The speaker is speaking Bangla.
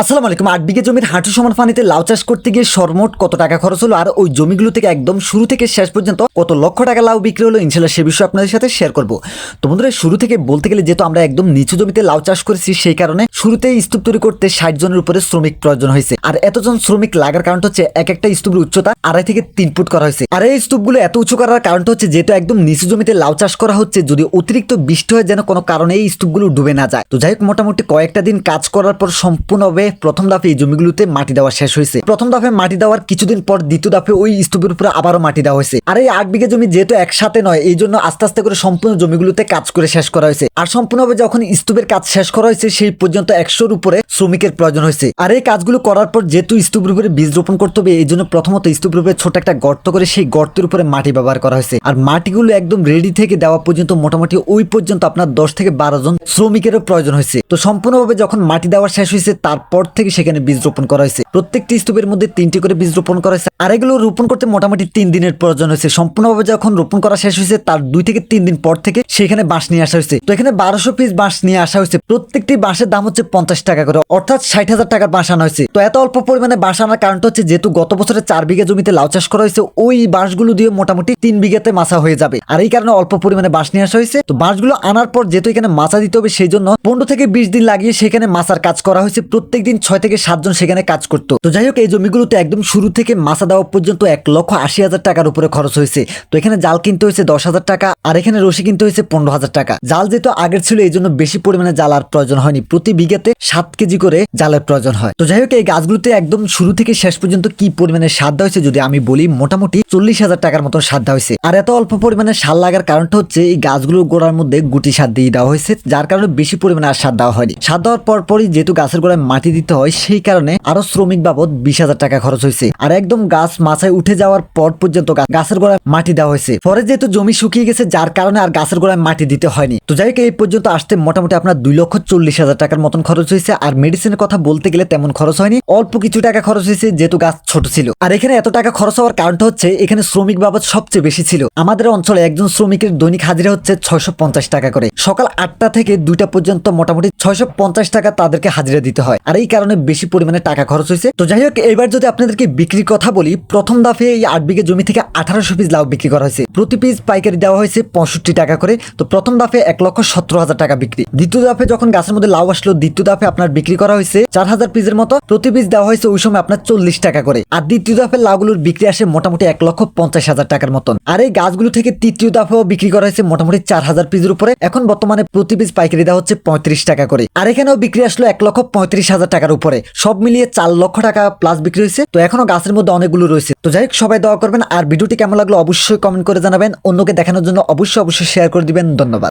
আসসালামু আলাইকুম। আট বিঘে জমির হাঁটু সমান পানিতে লাউ চাষ করতে গিয়ে সর্বমোট কত টাকা খরচ হলো? আর ওই জমিগুলো থেকে একদম শুরু থেকে শেষ পর্যন্ত কত লক্ষ টাকা লাউ বিক্রি হলো? ইনশাল্লাহ সে বিষয়ে আপনাদের সাথে শেয়ার করব। তো বন্ধুরা, শুরু থেকে বলতে গেলে যেহেতু আমরা একদম নিচু জমিতে লাউ চাষ করেছি, সেই কারণে শুরুতে স্তূপ তৈরি করতে ষাট জনের উপরে শ্রমিক প্রয়োজন হয়েছে। আর এতজন শ্রমিক লাগার কারণটা হচ্ছে এক একটা স্তূপের উচ্চতা আড়াই থেকে তিন ফুট করা হয়েছে। আর এই স্তূপগুলো এত উঁচু করার কারণটা হচ্ছে যেহেতু একদম নিচু জমিতে লাউ চাষ করা হচ্ছে, যদি অতিরিক্ত বৃষ্টি হয় যেন কোনো কারণে এই স্তূপগুলো ডুবে না যায়। তো যাই হোক, মোটামুটি কয়েকটা দিন কাজ করার পর সম্পূর্ণভাবে প্রথম ধাপে এই জমিগুলোতে মাটি দেওয়া শেষ হয়েছে। প্রথম ধাপে মাটি দেওয়ার কিছুদিন পর দ্বিতীয় ধাপে ওই স্তূপের উপরে আবারও মাটি দেওয়া হয়েছে। আর এই আট বিঘা জমি যেহেতু একসাথে নয়, এই জন্য আস্তে আস্তে করে সম্পূর্ণ জমিগুলোতে কাজ করে শেষ করা হয়েছে। আর সম্পূর্ণভাবে যখন স্তূপের কাজ শেষ করা হয়েছে, সেই পর্যন্ত একশোর উপরে শ্রমিকের প্রয়োজন হয়েছে। আর এই কাজগুলো করার পর যেহেতু স্তূপের উপরে বীজ রোপণ করতে হবে, এই জন্য প্রথমত স্তূপের উপরে ছোট একটা গর্ত করে সেই গর্তের উপরে মাটি ব্যবহার করা হয়েছে। আর মাটিগুলো একদম রেডি থেকে দেওয়া পর্যন্ত মোটামুটি ওই পর্যন্ত আপনার দশ থেকে বারো জন শ্রমিকেরও প্রয়োজন হয়েছে। তো সম্পূর্ণভাবে যখন মাটি দেওয়া শেষ হয়েছে, তারপর থেকে সেখানে বীজ রোপণ করা হয়েছে। প্রত্যেকটি স্তূপের মধ্যে তিনটি করে বীজ রোপণ করা হয়েছে। আর এগুলো রোপণ করতে মোটামুটি তিন দিনের প্রয়োজন হয়েছে। সম্পূর্ণভাবে যখন রোপণ করা শেষ হয়েছে, তার দুই থেকে তিন দিন পর থেকে সেখানে বাঁশ নিয়ে আসা হয়েছে। তো এখানে বারোশো পিস বাঁশ নিয়ে আসা হয়েছে। প্রত্যেকটি বাঁশের দাম হচ্ছে পঞ্চাশ টাকা করে। অর্থাৎ ষাট হাজার টাকার বাঁশ আনা হয়েছে। তো এত অল্প পরিমাণে বাঁশ আনার কারণটা হচ্ছে, যেহেতু গত বছরে চার বিঘা জমিতে লাউ চাষ করা হয়েছে, ওই বাঁশগুলো দিয়ে মোটামুটি তিন বিঘাতে মাছা হয়ে যাবে। আর এই কারণে অল্প পরিমাণে বাঁশ নিয়ে আসা হয়েছে। তো বাঁশগুলো আনার পর যেহেতু এখানে মাছা দিতে হবে, সেই জন্য পনেরো থেকে বিশ দিন লাগিয়ে সেখানে মাছার কাজ করা হয়েছে। প্রত্যেক দিন ছয় থেকে সাতজন সেখানে কাজ করতো। তো যাই হোক, এই জমিগুলোতে একদম শুরু থেকে মাছা দেওয়া পর্যন্ত এক লক্ষ আশি হাজার টাকার উপরে খরচ হয়েছে। তো এখানে জাল কিনতে হয়েছে দশ হাজার টাকা, আর এখানে রশি কিনতে হয়েছে পনেরো হাজার টাকা। জাল যেহেতু আগের ছিল, এই জন্য বেশি পরিমাণে জাল আর প্রয়োজন হয়নি। প্রতি বিঘাতে সাত কেজি করে জালের প্রয়োজন হয়। তো যাই হোক, এই গাছগুলোতে একদম শুরু থেকে শেষ পর্যন্ত কি পরিমাণে দেওয়া হয়েছে যদি আমি বলি, মোটামুটি চল্লিশ হাজার টাকার মতো দেওয়া হয়েছে। আর এত অল্প পরিমাণে সার লাগার কারণটা হচ্ছে, এই গাছগুলোর গোড়ার মধ্যে গুটি সার দিয়ে দেওয়া হয়েছে, যার কারণে বেশি পরিমাণে আর সার দেওয়া হয়নি। সার দেওয়ার পর পরই যেহেতু গাছের গোড়ায় মাটি দিতে হয়, সেই কারণে আরও শ্রমিক বাবদ বিশ হাজার টাকা খরচ হয়েছে। আর একদম গাছ মাথায় উঠে যাওয়ার পর পর্যন্ত গাছের গোড়ায় মাটি দেওয়া হয়েছে। পরে যেহেতু জমি শুকিয়ে গেছে, যার কারণে আর গাছের গোড়ায় মাটি দিতে হয়নি। তো যাই হোক, এই পর্যন্ত আসতে মোটামুটি আপনার দুই লক্ষ চল্লিশ হাজার টাকার মতন খরচ হয়েছে। আর মেডিসিনের কথা বলতে গেলে তেমন খরচ হয়নি। অল্প কিছু টাকা খরচ হয়েছে, যেহেতু গাছ ছোট ছিল। আর এখানে এত টাকা খরচ হওয়ার কারণটা হচ্ছে, এখানে শ্রমিক বাবদ সবচেয়ে বেশি ছিল। আমাদের অঞ্চলে একজন শ্রমিকের দৈনিক হাজিরা হচ্ছে ছয়শো পঞ্চাশ টাকা করে। সকাল আটটা থেকে দুইটা পর্যন্ত মোটামুটি ছয়শো পঞ্চাশ টাকা তাদেরকে হাজিরা দিতে হয়। আর এই কারণে বেশি পরিমাণে টাকা খরচ হয়েছে। তো যাই হোক, এবার যদি আপনাদেরকে বিক্রির কথা বলি, প্রথম দাফে এই আট বিঘে জমি থেকে আঠারোশো পিস লাউ বিক্রি করা হয়েছে। প্রতি পিস পাইকারি দেওয়া হয়েছে পঁয়ষট্টি টাকা করে। তো প্রথম দাফে এক লক্ষ সতেরো হাজার টাকা বিক্রি। দ্বিতীয় দাফে যখন গাছের মধ্যে লাউ আসলো, দ্বিতীয় দাফে আপনার বিক্রি করা হয়েছে চার হাজার পিসের মতো। প্রতি পিস দেওয়া হয়েছে ওই সময় আপনার চল্লিশ টাকা করে। আর দ্বিতীয় দাফের লাউগুলোর বিক্রি আসে মোটামুটি এক লক্ষ পঞ্চাশ হাজার টাকার মতন। আর এই গাছগুলো থেকে তৃতীয় দাফেও বিক্রি করা হয়েছে মোটামুটি চার হাজার পিসের উপরে। এখন বর্তমানে প্রতি পিস পাইকারি দেওয়া হচ্ছে পঁয়ত্রিশ টাকা করে। আর এখানেও বিক্রি আসলো এক লক্ষ পঁয়ত্রিশ হাজার টাকার উপরে। সব মিলিয়ে চার লক্ষ টাকা প্লাস বিক্রি হয়েছে। তো এখনও গাছের মধ্যে অনেকগুলো রয়েছে। তো যাই হোক, সবাই দোয়া করবেন। আর ভিডিওটি কেমন লাগল অবশ্যই কমেন্ট করে জানাবেন। অন্যকে দেখানোর জন্য অবশ্যই অবশ্যই শেয়ার করে দিবেন। ধন্যবাদ।